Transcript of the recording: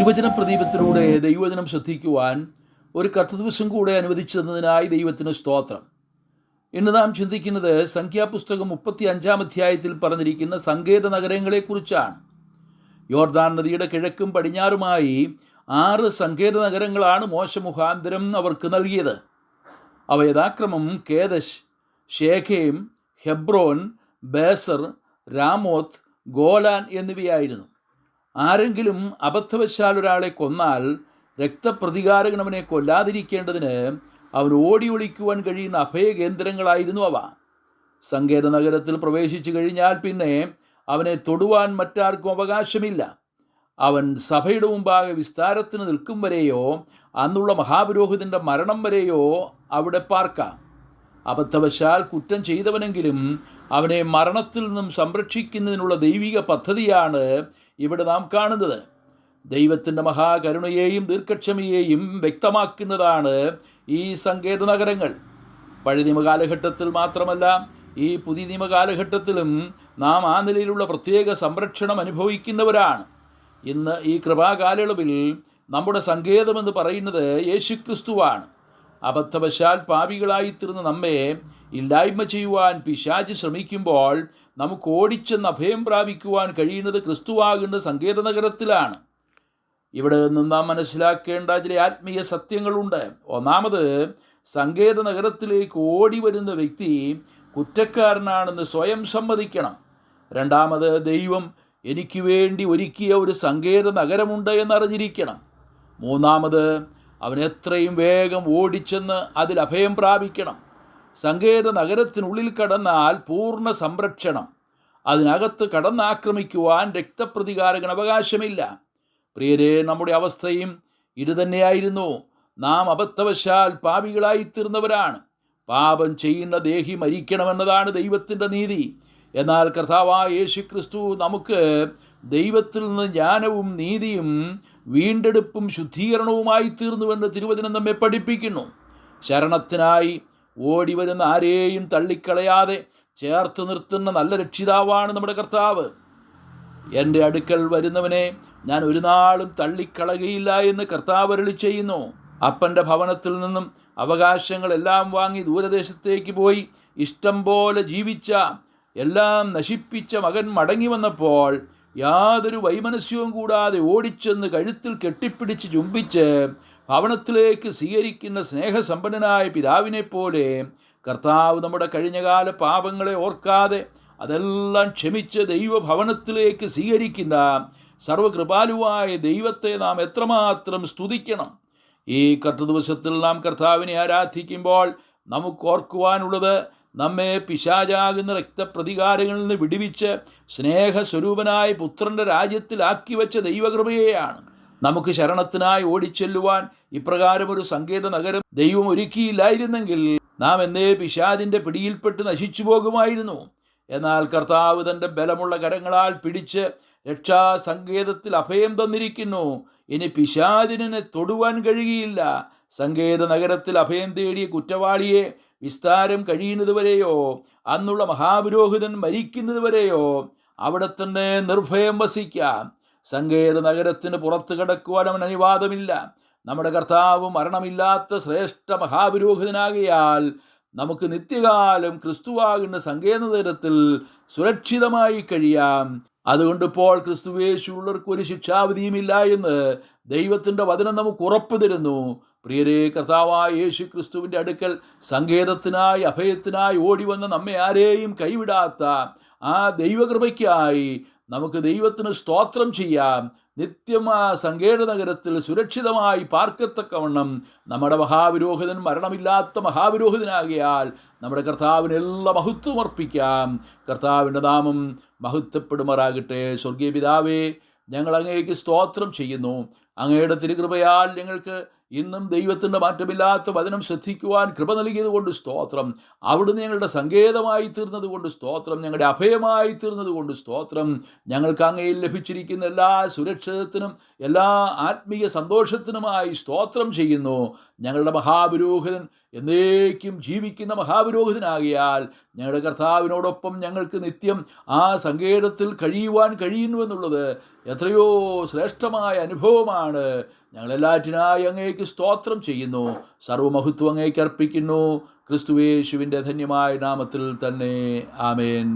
തിരുവചന പ്രദീപത്തിലൂടെ ദൈവചനം ശ്രദ്ധിക്കുവാൻ ഒരു കഥദിവസം കൂടെ അനുവദിച്ചു തന്നതിനായി ദൈവത്തിന് സ്തോത്രം. ഇന്ന് നാം ചിന്തിക്കുന്നത് സംഖ്യാപുസ്തകം മുപ്പത്തി അഞ്ചാം അധ്യായത്തിൽ പറഞ്ഞിരിക്കുന്ന സങ്കേത നഗരങ്ങളെക്കുറിച്ചാണ്. യോർദാൻ നദിയുടെ കിഴക്കും പടിഞ്ഞാറുമായി ആറ് സങ്കേത നഗരങ്ങളാണ് മോശ മുഖാന്തരം അവർക്ക് നൽകിയത്. അവ യഥാക്രമം Kedesh Shechem Hebron Bezer Ramoth Golan എന്നിവയായിരുന്നു. ആരെങ്കിലും അബദ്ധവശാൽ ഒരാളെ കൊന്നാൽ രക്തപ്രതികാരകൻ അവനെ കൊല്ലാതിരിക്കേണ്ടതിന് അവൻ ഓടി ഒളിക്കുവാൻ കഴിയുന്ന അഭയകേന്ദ്രങ്ങളായിരുന്നു അവ. സങ്കേത നഗരത്തിൽ പ്രവേശിച്ചു കഴിഞ്ഞാൽ പിന്നെ അവനെ തൊടുവാൻ മറ്റാർക്കും അവകാശമില്ല. അവൻ സഭയുടെ മുമ്പാകെ വിസ്താരത്തിന് നിൽക്കും വരെയോ അന്നുള്ള മഹാപുരോഹിതന്റെ മരണം വരെയോ അവിടെ പാർക്കാം. അബദ്ധവശാൽ കുറ്റം ചെയ്തവനെങ്കിലും അവനെ മരണത്തിൽ നിന്നും സംരക്ഷിക്കുന്നതിനുള്ള ദൈവിക പദ്ധതിയാണ് ഇവിടെ നാം കാണുന്നത്. ദൈവത്തിന്റെ മഹാകരുണയെയും ദീർഘക്ഷമയെയും വ്യക്തമാക്കുന്നതാണ് ഈ സങ്കേത നഗരങ്ങൾ പഴയ നിയമകാലഘട്ടത്തിൽ മാത്രമല്ല ഈ പുതിയ നിയമകാലഘട്ടത്തിലും നാം ആ നിലയിലുള്ള പ്രത്യേക സംരക്ഷണം അനുഭവിക്കുന്നവരാണ്. ഇന്ന് ഈ കൃപാകാലയളവിൽ നമ്മുടെ സങ്കേതമെന്ന് പറയുന്നത് യേശുക്രിസ്തുവാണ്. അബദ്ധവശാൽ പാപികളായിത്തീർന്ന നമ്മെ ഇല്ലായ്മ ചെയ്യുവാൻ പിശാച് ശ്രമിക്കുമ്പോൾ നമുക്ക് ഓടിച്ചെന്ന് അഭയം പ്രാപിക്കുവാൻ കഴിയുന്നത് ക്രിസ്തുവാകുന്ന സങ്കേത നഗരത്തിലാണ് ഇവിടെ നിന്ന് നാം മനസ്സിലാക്കേണ്ട ചില ആത്മീയ സത്യങ്ങളുണ്ട്. ഒന്നാമത് സങ്കേത നഗരത്തിലേക്ക് ഓടി വരുന്ന വ്യക്തി കുറ്റക്കാരനാണെന്ന് സ്വയം സമ്മതിക്കണം. രണ്ടാമത് ദൈവം എനിക്ക് വേണ്ടി ഒരുക്കിയ ഒരു സങ്കേത നഗരമുണ്ട് എന്നറിഞ്ഞിരിക്കണം. മൂന്നാമത് അവൻ എത്രയും വേഗം ഓടിച്ചെന്ന് അതിൽ അഭയം പ്രാപിക്കണം. സങ്കേത നഗരത്തിനുള്ളിൽ കടന്നാൽ പൂർണ സംരക്ഷണം. അതിനകത്ത് കടന്നാക്രമിക്കുവാൻ രക്തപ്രതികാരകന് അവകാശമില്ല. പ്രിയരെ നമ്മുടെ അവസ്ഥയും ഇതുതന്നെയായിരുന്നു. നാം അബദ്ധവശാൽ പാപികളായിത്തീർന്നവരാണ്. പാപം ചെയ്യുന്ന ദേഹി മരിക്കണമെന്നതാണ് ദൈവത്തിന്റെ നീതി. എന്നാൽ കർത്താവായ യേശു ക്രിസ്തു നമുക്ക് ദൈവത്തിൽ നിന്ന് ജ്ഞാനവും നീതിയും വീണ്ടെടുപ്പും ശുദ്ധീകരണവുമായി തീർന്നുവെന്ന് തിരുവചനം നമ്മെ പഠിപ്പിക്കുന്നു. ശരണത്തിനായി ഓടി വരുന്ന ആരെയും തള്ളിക്കളയാതെ ചേർത്ത് നിർത്തുന്ന നല്ല രക്ഷിതാവാണ് നമ്മുടെ കർത്താവ്. എന്റെ അടുക്കൽ വരുന്നവനെ ഞാൻ ഒരു നാളും തള്ളിക്കളകയില്ല എന്ന് കർത്താവ് അരുളി ചെയ്യുന്നു. അപ്പന്റെ ഭവനത്തിൽ നിന്നും അവകാശങ്ങളെല്ലാം വാങ്ങി ദൂരദേശത്തേക്ക് പോയി ഇഷ്ടം പോലെ ജീവിച്ച എല്ലാം നശിപ്പിച്ച മകൻ മടങ്ങി വന്നപ്പോൾ യാതൊരു വൈമനസ്യവും കൂടാതെ ഓടിച്ചെന്ന് കഴുത്തിൽ കെട്ടിപ്പിടിച്ച് ചുംബിച്ച് ഭവനത്തിലേക്ക് സ്വീകരിക്കുന്ന സ്നേഹസമ്പന്നനായ പിതാവിനെ പോലെ കർത്താവ് നമ്മുടെ കഴിഞ്ഞകാല പാപങ്ങളെ ഓർക്കാതെ അതെല്ലാം ക്ഷമിച്ച് ദൈവഭവനത്തിലേക്ക് സ്വീകരിക്കുന്ന സർവകൃപാലുവായ ദൈവത്തെ നാം എത്രമാത്രം സ്തുതിക്കണം. ഈ കർത്തദിവസത്തിൽ നാം കർത്താവിനെ ആരാധിക്കുമ്പോൾ നമുക്ക് ഓർക്കുവാനുള്ളത് നമ്മെ പിശാചാകുന്ന രക്തപ്രതികാരങ്ങളിൽ നിന്ന് വിടുവിച്ച് സ്നേഹസ്വരൂപനായ പുത്രന്റെ രാജ്യത്തിലാക്കി വെച്ച ദൈവകൃപയെയാണ്. നമുക്ക് ശരണത്തിനായി ഓടിച്ചെല്ലുവാൻ ഇപ്രകാരം ഒരു സങ്കേത നഗരം ദൈവം ഒരുക്കിയില്ലായിരുന്നെങ്കിൽ നാം എന്നേ പിശാദിന്റെ പിടിയിൽപ്പെട്ട് നശിച്ചു പോകുമായിരുന്നു. എന്നാൽ കർത്താവ് തന്റെ ബലമുള്ള കരങ്ങളാൽ പിടിച്ച് രക്ഷാസങ്കേതത്തിൽ അഭയം തന്നിരിക്കുന്നു. ഇനി പിശാദിനെ തൊടുവാൻ കഴിയില്ല സങ്കേത നഗരത്തിൽ അഭയം തേടിയ കുറ്റവാളിയെ വിസ്താരം കഴിയുന്നതുവരെയോ അന്നുള്ള മഹാപുരോഹിതൻ മരിക്കുന്നതുവരെയോ അവിടെ തന്നെ നിർഭയം വസിക്കാം. സങ്കേത നഗരത്തിന് പുറത്ത് കിടക്കുവാൻ അവൻ അനുവാദമില്ല. നമ്മുടെ കർത്താവ് മരണമില്ലാത്ത ശ്രേഷ്ഠ മഹാപുരോഹിതനാകിയാൽ നമുക്ക് നിത്യകാലം ക്രിസ്തുവാകുന്ന സങ്കേത നഗരത്തിൽ സുരക്ഷിതമായി കഴിയാം. അതുകൊണ്ട് ഇപ്പോൾ ക്രിസ്തുവേശുള്ളവർക്ക് ഒരു ശിക്ഷാവിധിയുമില്ല എന്ന് ദൈവത്തിന്റെ വചനം നമുക്ക് ഉറപ്പ് തരുന്നു. പ്രിയരെ കർത്താവായ യേശു ക്രിസ്തുവിന്റെ അടുക്കൽ സങ്കേതത്തിനായി അഭയത്തിനായി ഓടി വന്ന് നമ്മെ ആരെയും കൈവിടാത്ത ആ ദൈവകൃപയ്ക്കായി നമുക്ക് ദൈവത്തിന് സ്തോത്രം ചെയ്യാം. നിത്യം ആ സങ്കേത നഗരത്തിൽ സുരക്ഷിതമായി പാർക്കത്തക്കവണ്ണം നമ്മുടെ മഹാവിരോഹിതൻ മരണമില്ലാത്ത മഹാവിരോഹിതനാകിയാൽ നമ്മുടെ കർത്താവിന് എല്ലാ മഹത്വം അർപ്പിക്കാം. കർത്താവിന്റെ നാമം മഹത്വപ്പെടുമാറാകട്ടെ. സ്വർഗീയ പിതാവേ ഞങ്ങൾ അങ്ങേക്ക് സ്തോത്രം ചെയ്യുന്നു. അങ്ങയുടെ തിരുകൃപയാൽ ഞങ്ങൾക്ക് ഇന്നും ദൈവത്തിന്റെ മാറ്റമില്ലാത്ത വചനം ശ്രദ്ധിക്കുവാൻ കൃപ നൽകിയത് കൊണ്ട് സ്തോത്രം. അവിടുന്ന് ഞങ്ങളുടെ സങ്കേതമായി തീർന്നത് കൊണ്ട് സ്തോത്രം. ഞങ്ങളുടെ അഭയമായി തീർന്നത് കൊണ്ട് സ്തോത്രം. ഞങ്ങൾക്ക് അങ്ങയിൽ ലഭിച്ചിരിക്കുന്ന എല്ലാ സുരക്ഷിതത്തിനും എല്ലാ ആത്മീയ സന്തോഷത്തിനുമായി സ്തോത്രം ചെയ്യുന്നു. ഞങ്ങളുടെ മഹാപുരോഹിതൻ എന്നേക്കും ജീവിക്കുന്ന മഹാപുരോഹിതനാകിയാൽ ഞങ്ങളുടെ കർത്താവിനോടൊപ്പം ഞങ്ങൾക്ക് നിത്യം ആ സങ്കേതത്തിൽ കഴിയുവാൻ കഴിയുന്നുവെന്നുള്ളത് എത്രയോ ശ്രേഷ്ഠമായ അനുഭവമാണ്. ഞങ്ങളെല്ലാറ്റിനായി അങ്ങേക്ക് സ്തോത്രം ചെയ്യുന്നു. സർവമഹത്വം അങ്ങേക്ക് അർപ്പിക്കുന്നു ക്രിസ്തുവേശുവിന്റെ ധന്യമായ നാമത്തിൽ തന്നെ ആമേൻ.